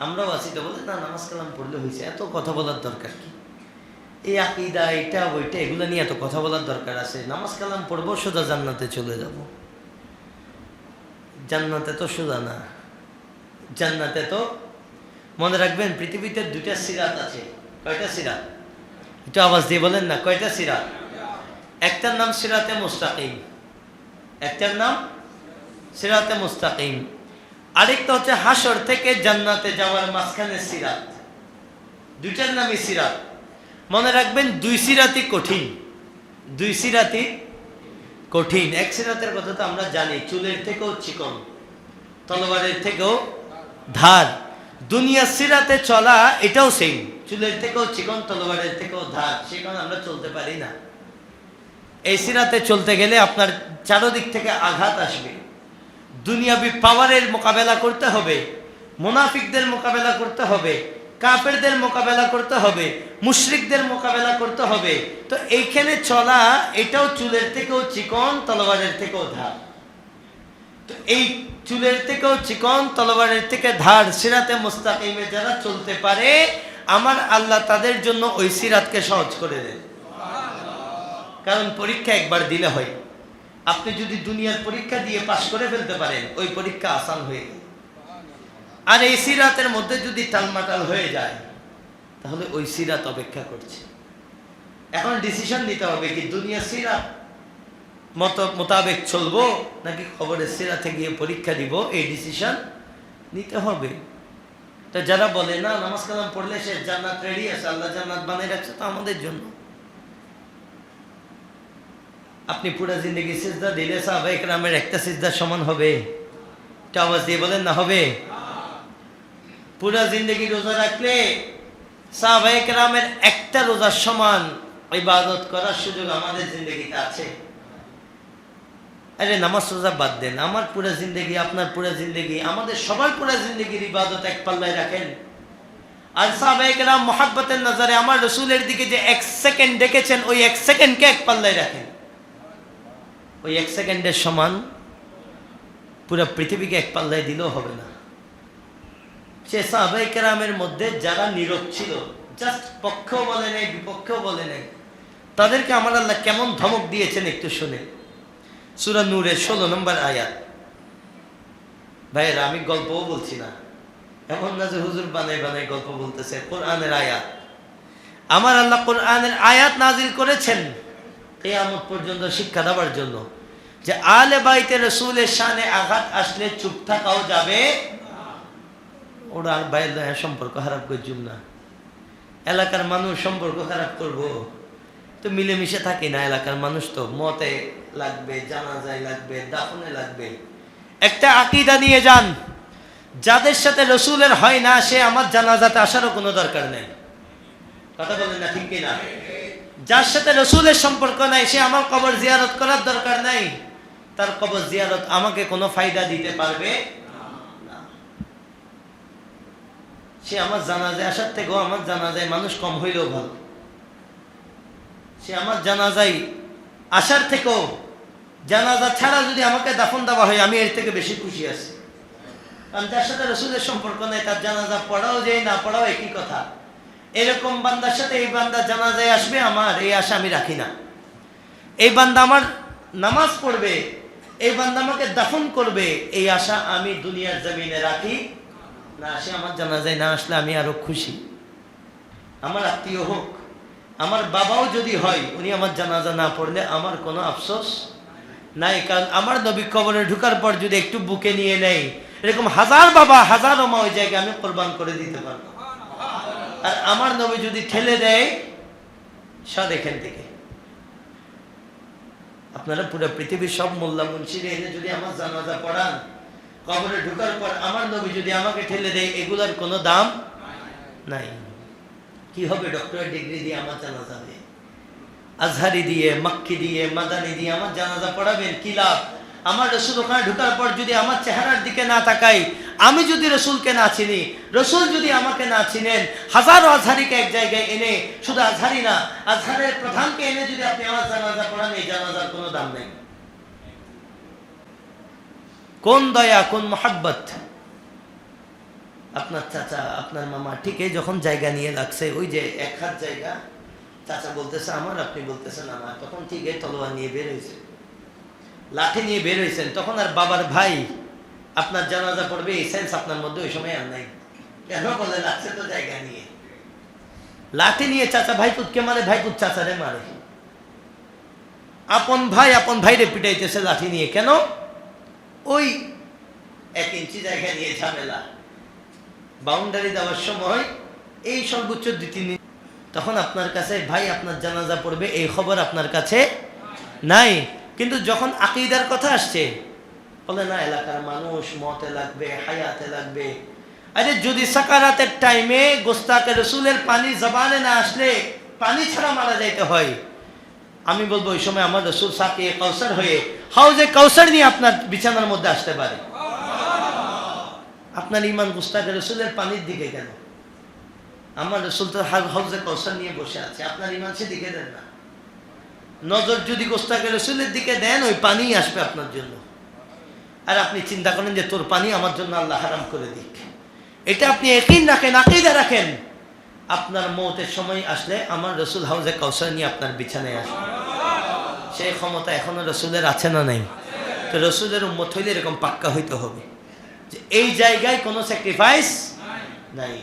আমরাও আছি তো বলে না, নামাজ কালাম পড়লে হয়েছে এত কথা বলার দরকার কি? এই আকিদা এটা ওইটা, এগুলো নিয়ে এত কথা বলার দরকার আছে। নামাজ কালাম পড়ব, সোজা জান্নাতে চলে যাব। জান্নাতে তো সোজা না। জান্নাতে তো মনে রাখবেন, পৃথিবীতে দুইটা সিরাত আছে। কয়টা সিরাত? একটু আওয়াজ দিয়ে বলেন না, কয়টা সিরাত? একটার নাম সিরাতে মুস্তাকিম। একটার নাম সিরাতে মুস্তাকিম। আরেকটা হচ্ছে হাসর থেকে জান্নাতে যাওয়ার মাঝখানে সিরাত। দুইটার নামই সিরাত। মনে রাখবেন দুই সিরাতই কঠিন। দুই সিরাতই কঠিন। এক সিরাতের কথা তো আমরা জানি, চুলের থেকেও চিকন, তলোয়ারের থেকেও ধার। দুনিয়া সিরাতে চলা এটাও সেম চুলের থেকেও চিকন, তলোয়ারের থেকেও ধার। সেখানে আমরা চলতে পারি না। এই সিরাতে চলতে গেলে আপনার চারোদিক থেকে আঘাত আসবে। দুনিয়াবি পাওয়ারের মোকাবেলা করতে হবে, মুনাফিকদের মোকাবেলা করতে হবে কাপেরদের মোকাবেলা করতে হবে, মুশরিকদের মোকাবেলা করতে হবে। তো এইখানে চলা, এটাও চুলের থেকেও চিকন, তলোয়ারের থেকেও ধার। তো এই চুলের থেকেও চিকন, তলোয়ারের থেকে ধার সিরাতে মুস্তাকিমে যারা চলতে পারে, আমার আল্লাহ তাদের জন্য ওই সিরাতকে সহজ করে দেন। কারণ পরীক্ষা একবার দিলে হয়। আপনি যদি দুনিয়ার পরীক্ষা দিয়ে পাশ করে ফেলতে পারেন, ওই পরীক্ষা আসান হয়ে গেল। আর এই সিরাতের মধ্যে যদি টালমাটাল হয়ে যায়, তাহলে ওই সিরাত অপেক্ষা করছে। এখন ডিসিশন নিতে হবে কি দুনিয়া সিরাত মত মোতাবেক চলবো, নাকি খবরের সিরাতে গিয়ে পরীক্ষা দিব, এই ডিসিশন নিতে হবে। তা যারা বলে, না, নামাজ কালাম পড়লে সে জান্নাত রেডি আছে, আল্লাহ জান্নাত বানিয়ে রাখছে, তো আমাদের জন্য। আপনি পুরো জিন্দগি সিজদা দিলে সাহাবা একরামের একটা সিজদার সমান হবে। এটা আওয়াজ দিয়ে বলেন না, হবে। পুরা জিন্দগি রোজা রাখলে সাহাবা একরামের একটা রোজার সমান ইবাদত করার সুযোগ আমাদের জিন্দগিতে আছে। আরে নামাজ রোজা বাদ দেন, আমার পুরা জিন্দগি, আপনার পুরা জিন্দগি, আমাদের সবার পুরা জিন্দগির ইবাদত এক পাল্লায় রাখেন। আর সাহাবাহিকেরাম মহাব্বতের নজরে আমার রসুলের দিকে যে এক সেকেন্ড ডেকেছেন, ওই এক সেকেন্ডকে এক পাল্লায় রাখেন। ওই এক সেকেন্ডের সমান পুরো পৃথিবীকে এক পাল্লায় দিলেও হবে না। সে সাহাবাহিকেরামের মধ্যে যারা নীরব ছিল জাস্ট পক্ষেও বলে নাই, বিপক্ষেও বলে নাই, তাদেরকে আমার আল্লাহ কেমন ধমক দিয়েছেন একটু শুনে। সুরা নূরের ষোলো নম্বর আয়াত। ভাইয়েরা, আমি গল্পও বলছি না। এমন না যে হুজুর বানাই বানাই গল্প বলতেছে, কোরআনের আয়াত। আমার আল্লাহ কোরআনের আয়াত নাজিল করেছেন। কেয়ামত পর্যন্ত শিক্ষা দেওয়ার জন্য। যে আলে বাইতে রসুলের সানে আঘাত আসলে চুপ থাকাও যাবে ওরা আর বাইরের সম্পর্ক খারাপ করছুম না। এলাকার মানুষ সম্পর্ক খারাপ করব। তো মিলেমিশে থাকি না এলাকার মানুষ তো। মতে লাগবে, জানাজায় লাগবে, দাফনে লাগবে। একটা আকিদা নিয়ে যান। যাদের সাথে রসুলের হয় না, সে আমার জানাজাতে আসারও কোনো দরকার নেই। কথা বলেন না, ঠিক কিনা? যার সাথে রসুলের সম্পর্ক নাই, সে আমার কবর জিয়ারত করার দরকার নাই। তার কবর জিয়ারত আমাকে কোনো ফায়দা দিতে পারবে সে আমার জানাজায়, আসার থেকেও আমার জানাজায় মানুষ কম হইলেও ভালো। সে আমার জানাজাই আসার থেকেও জানাজা ছাড়া যদি আমাকে দাফন দেওয়া হয়, আমি এর থেকে বেশি খুশি আছি। কারণ যার সাথে রসুলের সম্পর্ক নেই, তার জানাজা পড়াও যায় না, পড়াও একই কথা। এরকম বান্দার সাথে এই বান্দা জানাজায় আসবে, আমার এই আশা আমি রাখি না। এই বান্দা আমার নামাজ পড়বে, এই বান্দা আমাকে দাফন করবে, এই আশা আমি দুনিয়ার জমিনে রাখি না আসে আমার জানাজায় না আসলে আমি আরও খুশি। আমার আত্মীয় হোক, আমার বাবাও যদি হয়, উনি আমার জানাজা না পড়লে আমার কোনো আফসোস নাই, কারণ আমার নবী কবরে ঢুকার পর যদি একটু বুকে নিয়ে নেয়, এরকম হাজার বাবা, হাজারো মা ওই জায়গায় আমি কোরবান করে দিতে পারব। আর আমার নবী যদি ঠেলে দেয়, সব এখান থেকে। আপনারা পুরো পৃথিবীর সব মোল্লা মুন্সিরে এনে যদি আমার জানাজা পড়ান, কবরে ঢুকার পর আমার নবী যদি আমাকে ঠেলে দেয়, এগুলার কোনো দাম নাই। কি হবে ডক্টরেট ডিগ্রি দিয়ে আমার জানাজা হবে আজহারি দিয়ে, মাক্কি দিয়ে, মাদানি দিয়ে আমার জানাজা পড়াবেন, কি লাভ? আমার রসুল ওখানে ঢুকার পর যদি আমার চেহারার দিকে না তাকাই আমি যদি রসুলকে না চিনি, রসুল যদি আমাকে না চিনেন, হাজারো আজহারিকে এক জায়গায় এনে শুধু আজহারি না, আজহারের প্রধানকে এনে যদি আপনি আমার জানাজা পড়ান, এই জানাজার কোনো দাম নেই। কোন দয়া, কোন মোহাব্বত? আপনার চাচা, আপনার মামা ঠিক যখন জায়গা নিয়ে লাগছে, ওই যে এক হাত জায়গা, চাচা বলতেছে আমার, আপনি বলতেছেন আমার। তখন ঠিক এই তলোয়ার নিয়ে বের হয়েছে। লাঠি নিয়ে বের হয়েছেন। তখন আর বাবার ভাই আপনার জানাজা পড়বে, এই সেন্স আপনার মধ্যে ওই সময় আর নাই। কেন বলে লাগছে তো জায়গা নিয়ে। লাঠি নিয়ে চাচা ভাই মারে? ভাই পুত চাচারে মারে। আপন ভাই আপন ভাইরে পিটাইতেছে লাঠি নিয়ে, কেন? ওই এক ইঞ্চি জায়গা নিয়ে ঝামেলা। বাউন্ডারি দেওয়ার সময় এই সর্বোচ্চ দুই তিন তখন আপনার কাছে, ভাই, আপনার জানাজা পড়বে, এই খবর আপনার কাছে নাই। কিন্তু যখন আকিদার কথা আসছে বলে, না, এলাকার মানুষ মতে লাগবে, হায়াতে লাগবে। আরে, যদি সাকারাতের টাইমে গোস্তাকে রসুলের পানি জবানে না আসলে, পানি ছাড়া মারা যাইতে হয়। আমি বলব, ওই সময় আমার রসুল সাকে কৌসার হয়ে হাউজে কৌসার নিয়ে আপনার বিছানার মধ্যে আসতে পারে। আপনার ইমান গুস্তাকে রসুলের পানির দিকে কেন আমার রসুল তো হাউ- হাউজে কৌসার নিয়ে বসে আছে। আপনার ইমান সে দিকে দেন না। নজর যদি গোস্তাকে রসুলের দিকে দেন, ওই পানি আসবে আপনার জন্য। আর আপনি চিন্তা করেন যে তোর পানি আমার জন্য আল্লাহ হারাম করে দিক। এটা আপনি একই রাখেন, আকিদা রাখেন। আপনার মৌতের সময় আসলে আমার রসুল হাউজে কৌশল নিয়ে আপনার বিছানায় আসবে সেই ক্ষমতা এখনও রসুলের আছে না নাই? তো রসুলের উন্মত হইলে এরকম পাক্কা হইতে হবে। যে এই জায়গায় কোনো স্যাক্রিফাইস নাই।